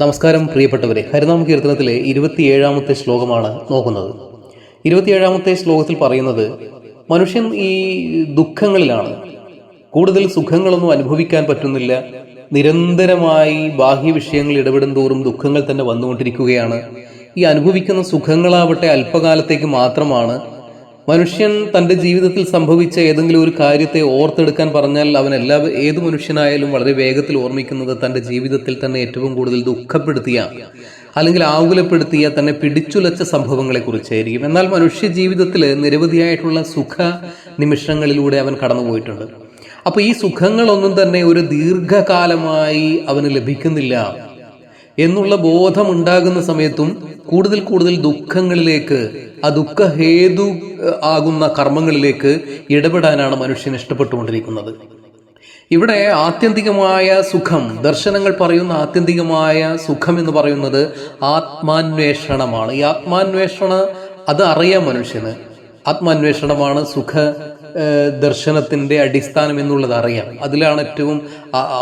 നമസ്കാരം പ്രിയപ്പെട്ടവരെ. ഹരിനാമ കീർത്തനത്തിലെ ഇരുപത്തിയേഴാമത്തെ ശ്ലോകമാണ് നോക്കുന്നത്. ഇരുപത്തിയേഴാമത്തെ ശ്ലോകത്തിൽ പറയുന്നത് മനുഷ്യൻ ഈ ദുഃഖങ്ങളിലാണ്. കൂടുതൽ സുഖങ്ങളൊന്നും അനുഭവിക്കാൻ പറ്റുന്നില്ല. നിരന്തരമായി ബാഹ്യ വിഷയങ്ങൾ ഇടപെടും തോറും ദുഃഖങ്ങൾ തന്നെ വന്നുകൊണ്ടിരിക്കുകയാണ്. ഈ അനുഭവിക്കുന്ന സുഖങ്ങളാവട്ടെ അല്പകാലത്തേക്ക് മാത്രമാണ് മനുഷ്യൻ തന്റെ ജീവിതത്തിൽ സംഭവിച്ച ഏതെങ്കിലും ഒരു കാര്യത്തെ ഓർത്തെടുക്കാൻ പറഞ്ഞാൽ അവൻ എല്ലാ ഏത് മനുഷ്യനായാലും വളരെ വേഗത്തിൽ ഓർമ്മിക്കുന്നത് തന്റെ ജീവിതത്തിൽ തന്നെ ഏറ്റവും കൂടുതൽ ദുഃഖപ്പെടുത്തിയ അല്ലെങ്കിൽ ആകുലപ്പെടുത്തിയ തന്നെ പിടിച്ചുലച്ച സംഭവങ്ങളെ കുറിച്ചായിരിക്കും എന്നാൽ മനുഷ്യ ജീവിതത്തിൽ നിരവധിയായിട്ടുള്ള സുഖ നിമിഷങ്ങളിലൂടെ അവൻ കടന്നുപോയിട്ടുണ്ട്. അപ്പോൾ ഈ സുഖങ്ങളൊന്നും തന്നെ ഒരു ദീർഘകാലമായി അവന് ലഭിക്കുന്നില്ല. എന്നുള്ള ബോധമുണ്ടാകുന്ന സമയത്തും കൂടുതൽ കൂടുതൽ ദുഃഖങ്ങളിലേക്ക് ആ ദുഃഖഹേതു ആകുന്ന കർമ്മങ്ങളിലേക്ക് ഇടപെടാനാണ് മനുഷ്യൻ ഇഷ്ടപ്പെട്ടുകൊണ്ടിരിക്കുന്നത്. ഇവിടെ ആത്യന്തികമായ സുഖം ദർശനങ്ങൾ പറയുന്ന ആത്യന്തികമായ സുഖം എന്ന് പറയുന്നത് ആത്മാന്വേഷണമാണ്. ഈ ആത്മാന്വേഷണ അത് അറിയാം മനുഷ്യന്. ആത്മാന്വേഷണമാണ് സുഖ ഏഹ്, ദർശനത്തിന്റെ അടിസ്ഥാനം എന്നുള്ളത് അറിയാം. അതിലാണ് ഏറ്റവും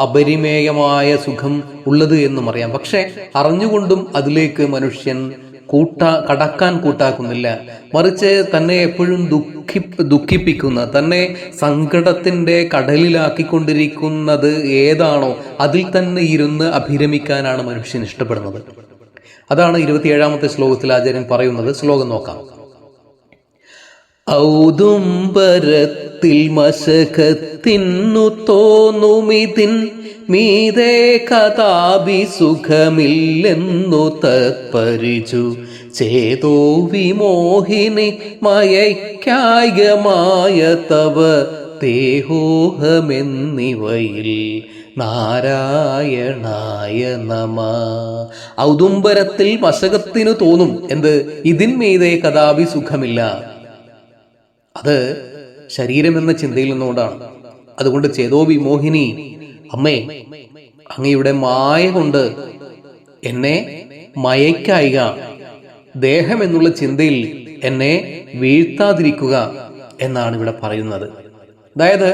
അപരിമേയമായ സുഖം ഉള്ളത് എന്നും അറിയാം. പക്ഷെ അറിഞ്ഞുകൊണ്ടും അതിലേക്ക് മനുഷ്യൻ കൂട്ട കടക്കാൻ കൂട്ടാക്കുന്നില്ല. മറിച്ച് തന്നെ എപ്പോഴും ദുഃഖി ദുഃഖിപ്പിക്കുന്ന തന്നെ സങ്കടത്തിന്റെ കടലിലാക്കിക്കൊണ്ടിരിക്കുന്നത് ഏതാണോ അതിൽ തന്നെ ഇരുന്ന് അഭിരമിക്കാനാണ് മനുഷ്യൻ ഇഷ്ടപ്പെടുന്നത്. അതാണ് ഇരുപത്തിയേഴാമത്തെ ശ്ലോകത്തിൽ ആചാര്യൻ പറയുന്നത്. ശ്ലോകം നോക്കാം. ഔദുംബരത്തിൽ മശകത്തിന്നു തോന്നുമിതിൻ മീതേ കഥാപി സുഖമില്ലെന്നു തത്പരിച്ചു. ചേതോ വിമോഹിനി മയക്കായമായ തവ ദേഹോഹമെന്നിവയിൽ നാരായണായ നമ. ഔദുംബരത്തിൽ മശകത്തിനു തോന്നും എന്ത്? ഇതിന്മീതേ കഥാപി സുഖമില്ല. അത് ശരീരം എന്ന ചിന്തയിൽ നിന്നുകൊണ്ടാണ്. അതുകൊണ്ട് ചേതോ വിമോഹിനി അമ്മേ അങ്ങയുടെ മായ കൊണ്ട് എന്നെ മയക്കായിക. ദേഹം എന്നുള്ള ചിന്തയിൽ എന്നെ വീഴ്ത്താതിരിക്കുക എന്നാണ് ഇവിടെ പറയുന്നത്. അതായത്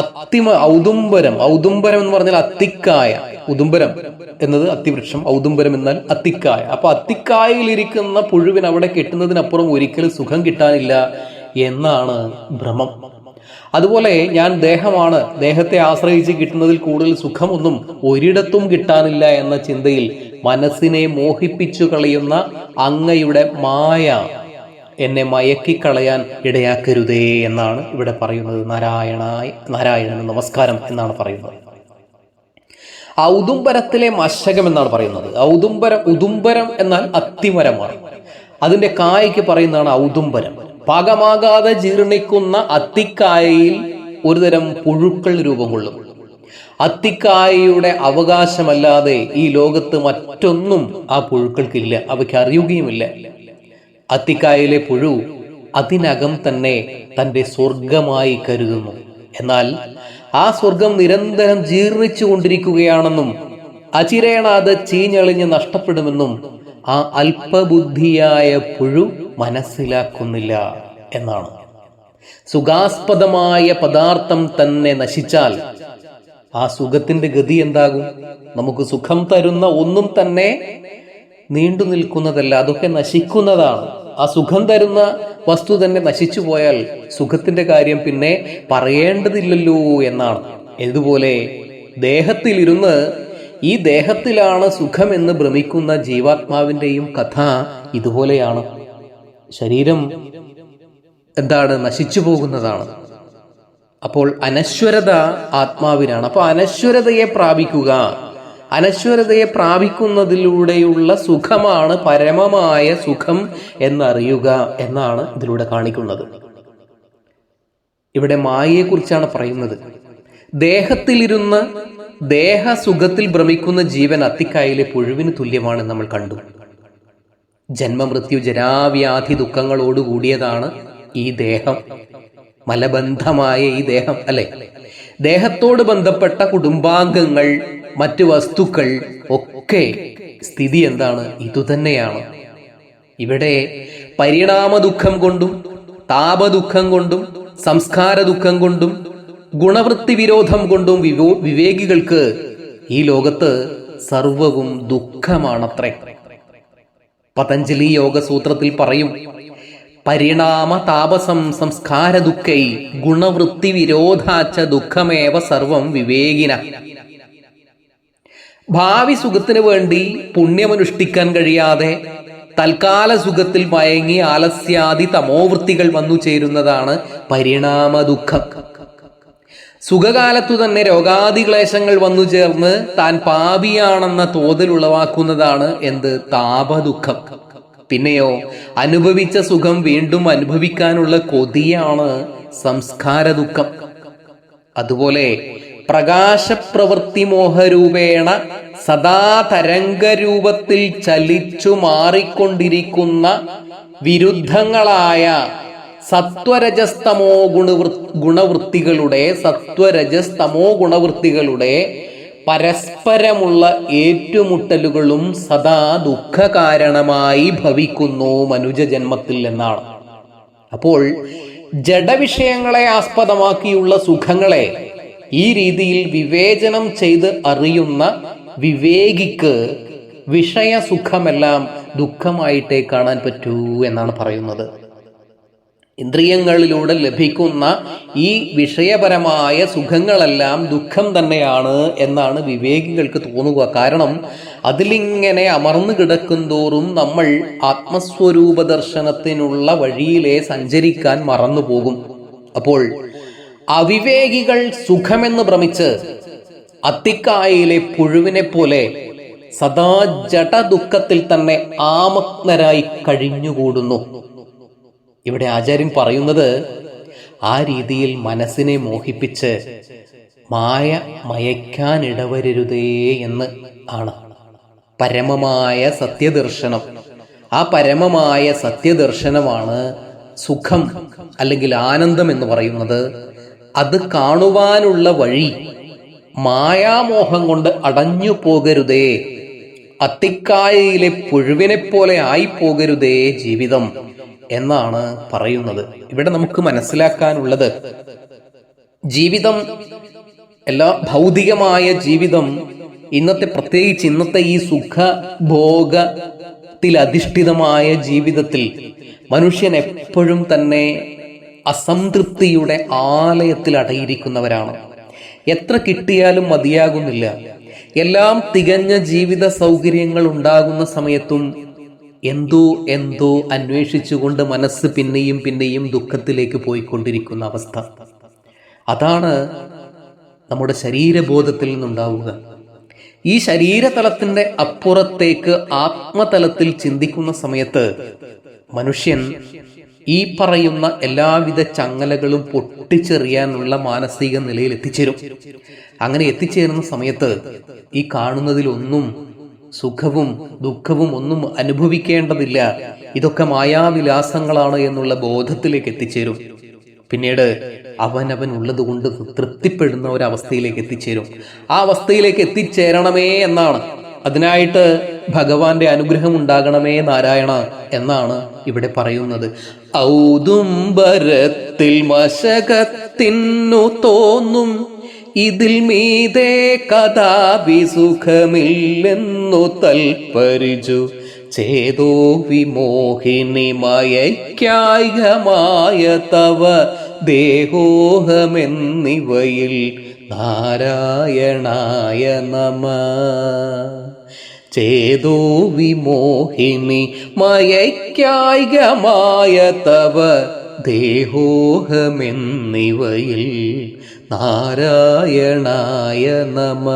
അത്തിമ ഔദുംബരം ഔദുംബരം എന്ന് പറഞ്ഞാൽ അത്തിക്കായ. ഉദുംബരം എന്നത് അത്തിവൃക്ഷം ഔദുംബരം എന്നാൽ അത്തിക്കായ. അപ്പൊ അത്തിക്കായയിലിരിക്കുന്ന പുഴുവിന് അവിടെ കെട്ടുന്നതിനപ്പുറം ഒരിക്കലും സുഖം കിട്ടാനില്ല. എന്നാണ് ഭ്രമം. അതുപോലെ ഞാൻ ദേഹമാണ്. ദേഹത്തെ ആശ്രയിച്ച് കിട്ടുന്നതിൽ കൂടുതൽ സുഖമൊന്നും ഒരിടത്തും കിട്ടാനില്ല എന്ന ചിന്തയിൽ മനസ്സിനെ മോഹിപ്പിച്ചു കളയുന്ന അങ്ങയുടെ മായ എന്നെ മയക്കിക്കളയാൻ ഇടയാക്കരുതേ എന്നാണ് ഇവിടെ പറയുന്നത്. നാരായണായ നാരായണന് നമസ്കാരം എന്നാണ് പറയുന്നത്. ഔദുംബരത്തിലെ മശകം എന്നാണ് പറയുന്നത്. ഔദുംബരം ഉദുംബരം എന്നാൽ അത്തിമരമാണ്. അതിന്റെ കായ്ക്ക് പറയുന്നതാണ് ഔദുംബരം. പാകമാകാതെ ജീർണിക്കുന്ന അത്തിക്കായയിൽ ഒരുതരം പുഴുക്കൾ രൂപം കൊള്ളും അത്തിക്കായയുടെ അവകാശമല്ലാതെ ഈ ലോകത്ത് മറ്റൊന്നും ആ പുഴുക്കൾക്കില്ല അവയ്ക്ക് അറിയുകയുമില്ല. അത്തിക്കായയിലെ പുഴു അതിനകം തന്നെ തന്റെ സ്വർഗമായി കരുതുന്നു. എന്നാൽ ആ സ്വർഗം നിരന്തരം ജീർണിച്ചു കൊണ്ടിരിക്കുകയാണെന്നും അചിരേണ അത് ചീഞ്ഞളിഞ്ഞ് നഷ്ടപ്പെടുമെന്നും ആ അല്പബുദ്ധിയായ പുഴു മനസ്സിലാക്കുന്നില്ല എന്നാണ്. സുഖാസ്പദമായ പദാർത്ഥം തന്നെ നശിച്ചാൽ ആ സുഖത്തിന്റെ ഗതി എന്താകും? നമുക്ക് സുഖം തരുന്ന ഒന്നും തന്നെ നീണ്ടു നിൽക്കുന്നതല്ല അതൊക്കെ നശിക്കുന്നതാണ്. ആ സുഖം തരുന്ന വസ്തു തന്നെ നശിച്ചു പോയാൽ സുഖത്തിന്റെ കാര്യം പിന്നെ പറയേണ്ടതില്ലല്ലോ എന്നാണ്. ഇതുപോലെ ദേഹത്തിലിരുന്ന് ഈ ദേഹത്തിലാണ് സുഖമെന്ന് ഭ്രമിക്കുന്ന ജീവാത്മാവിന്റെയും കഥ ഇതുപോലെയാണ്. ശരീരം എന്താണ്? നശിച്ചു പോകുന്നതാണ്. അപ്പോൾ അനശ്വരത ആത്മാവിനാണ്. അപ്പോൾ അനശ്വരതയെ പ്രാപിക്കുക. അനശ്വരതയെ പ്രാപിക്കുന്നതിലൂടെയുള്ള സുഖമാണ് പരമമായ സുഖം എന്നറിയുക എന്നാണ് ഇതിലൂടെ കാണിക്കുന്നത്. ഇവിടെ മായയെക്കുറിച്ചാണ് പറയുന്നത്. ദേഹത്തിലിരുന്ന് ദേഹസുഖത്തിൽ ഭ്രമിക്കുന്ന ജീവൻ അത്തിക്കായിലെ പുഴുവിന് തുല്യമാണ് നമ്മൾ കണ്ടു. ജന്മമൃത്യു ജരാവ്യാധി ദുഃഖങ്ങളോട് കൂടിയതാണ് ഈ ദേഹം. മലബന്ധമായ ഈ ദേഹം അല്ലെ? ദേഹത്തോട് ബന്ധപ്പെട്ട കുടുംബാംഗങ്ങൾ മറ്റു വസ്തുക്കൾ ഒക്കെ സ്ഥിതി എന്താണ്? ഇതുതന്നെയാണ്. ഇവിടെ പരിണാമ ദുഃഖം കൊണ്ടും താപദുഃഖം കൊണ്ടും സംസ്കാര ദുഃഖം കൊണ്ടും ഗുണവൃത്തി വിരോധം കൊണ്ടും വിവോ വിവേകികൾക്ക് ഈ ലോകത്ത് സർവവും ദുഃഖമാണത്രേ. പതഞ്ജലി യോഗസൂത്രത്തിൽ പറയും പരിണാമ താപസം സംസ്കാര ദുഃഖൈ ഗുണവൃത്തി വിരോധാച്ച ദുഃഖമേവ സർവം വിവേകിന. ഭാവി സുഖത്തിന് വേണ്ടി പുണ്യമനുഷ്ഠിക്കാൻ കഴിയാതെ തൽക്കാല സുഖത്തിൽ മയങ്ങി ആലസ്യാദി തമോവൃത്തികൾ വന്നു ചേരുന്നതാണ് പരിണാമ ദുഃഖം സുഖകാലത്തു തന്നെ രോഗാദിക്ലേശങ്ങൾ വന്നു ചേർന്ന് താൻ പാപിയാണെന്ന തോതിൽ ഉളവാക്കുന്നതാണ് എന്ത് താപദുഃഖം. പിന്നെയോ അനുഭവിച്ച സുഖം വീണ്ടും അനുഭവിക്കാനുള്ള കൊതിയാണ് സംസ്കാര ദുഃഖം അതുപോലെ പ്രകാശപ്രവൃത്തി മോഹരൂപേണ സദാ തരംഗരൂപത്തിൽ ചലിച്ചു മാറിക്കൊണ്ടിരിക്കുന്ന വിരുദ്ധങ്ങളായ സത്വരജസ്തമോ ഗുണവൃ ഗുണവൃത്തികളുടെ സത്വരജസ്തമോ ഗുണവൃത്തികളുടെ പരസ്പരമുള്ള ഏറ്റുമുട്ടലുകളും സദാ ദുഃഖകാരണമായി ഭവിക്കുന്നു മനുജ ജന്മത്തിൽ എന്നാണ്. അപ്പോൾ ജഡവിഷയങ്ങളെ ആസ്പദമാക്കിയുള്ള സുഖങ്ങളെ ഈ രീതിയിൽ വിവേചനം ചെയ്ത് അറിയുന്ന വിവേകിക്ക് വിഷയസുഖമെല്ലാം ദുഃഖമായിട്ടേ കാണാൻ പറ്റൂ എന്നാണ് പറയുന്നത്. ഇന്ദ്രിയങ്ങളിലൂടെ ലഭിക്കുന്ന ഈ വിഷയപരമായ സുഖങ്ങളെല്ലാം ദുഃഖം തന്നെയാണ് എന്നാണ് വിവേകികൾക്ക് തോന്നുക. കാരണം അതിലിങ്ങനെ അമർന്നു കിടക്കും തോറും നമ്മൾ ആത്മസ്വരൂപ ദർശനത്തിനുള്ള വഴിയിലെ സഞ്ചരിക്കാൻ മറന്നു പോകും അപ്പോൾ അവിവേകികൾ സുഖമെന്ന് ഭ്രമിച്ച് അത്തിക്കായയിലെ പുഴുവിനെ പോലെ സദാ ജട ദുഃഖത്തിൽ തന്നെ ആമഗ്നരായി കഴിഞ്ഞുകൂടുന്നു. ഇവിടെ ആചാര്യൻ പറയുന്നത് ആ രീതിയിൽ മനസ്സിനെ മോഹിപ്പിച്ച് മായ മയക്കാനിടവരരുതേ എന്ന് ആണ്. പരമമായ സത്യദർശനം. ആ പരമമായ സത്യദർശനമാണ് സുഖം അല്ലെങ്കിൽ ആനന്ദം എന്ന് പറയുന്നത്. അത് കാണുവാനുള്ള വഴി മായാമോഹം കൊണ്ട് അടഞ്ഞു പോകരുതേ. അത്തിക്കായയിലെ പുഴുവിനെ പോലെ ആയി പോകരുതേ ജീവിതം. എന്നാണ് പറയുന്നത്. ഇവിടെ നമുക്ക് മനസ്സിലാക്കാനുള്ളത് ജീവിതം എല്ലാ ഭൗതികമായ ജീവിതം ഇന്നത്തെ പ്രത്യേകിച്ച് ഇന്നത്തെ ഈ സുഖ ഭോഗത്തിൽ അധിഷ്ഠിതമായ ജീവിതത്തിൽ മനുഷ്യൻ എപ്പോഴും തന്നെ അസംതൃപ്തിയുടെ ആലയത്തിൽ അടയിരിക്കുന്നവരാണ്. എത്ര കിട്ടിയാലും മതിയാകുന്നില്ല. എല്ലാം തികഞ്ഞ ജീവിത സൗകര്യങ്ങൾ ഉണ്ടാകുന്ന സമയത്തും എന്തോ എന്തോ അന്വേഷിച്ചുകൊണ്ട് മനസ്സ് പിന്നെയും പിന്നെയും ദുഃഖത്തിലേക്ക് പോയിക്കൊണ്ടിരിക്കുന്ന അവസ്ഥ. അതാണ് നമ്മുടെ ശരീരബോധത്തിൽ നിന്നുണ്ടാവുക. ഈ ശരീരതലത്തിന്റെ അപ്പുറത്തേക്ക് ആത്മതലത്തിൽ ചിന്തിക്കുന്ന സമയത്ത് മനുഷ്യൻ ഈ പറയുന്ന എല്ലാവിധ ചങ്ങലകളും പൊട്ടിച്ചെറിയാനുള്ള മാനസിക നിലയിൽ എത്തിച്ചേരും അങ്ങനെ എത്തിച്ചേരുന്ന സമയത്ത് ഈ കാണുന്നതിലൊന്നും സുഖവും ദുഃഖവും ഒന്നും അനുഭവിക്കേണ്ടതില്ല. ഇതൊക്കെ മായാവിലാസങ്ങളാണ് എന്നുള്ള ബോധത്തിലേക്ക് എത്തിച്ചേരും. പിന്നീട് അവനവൻ ഉള്ളത് കൊണ്ട് തൃപ്തിപ്പെടുന്ന ഒരവസ്ഥയിലേക്ക് എത്തിച്ചേരും. ആ അവസ്ഥയിലേക്ക് എത്തിച്ചേരണമേ എന്നാണ്. അതിനായിട്ട് ഭഗവാന്റെ അനുഗ്രഹം ഉണ്ടാകണമേ നാരായണ എന്നാണ് ഇവിടെ പറയുന്നത്. ഔദുംബരത്തിൽ മശകത്തിനു തോന്നും ഇതിൽ മീതേ കഥാപി സുഖമില്ലെന്നു തൽപ്പരിച്ചു ചേതോ വിമോഹിനി മയക്കായികമായ തവ ദേഹോഹമെന്നിവയിൽ നാരായണായ നമ. ചേതോ വിമോഹിനി മയക്കായികമായ തവ ദേഹോഹമെന്നിവയിൽ നാരായണായ നമ.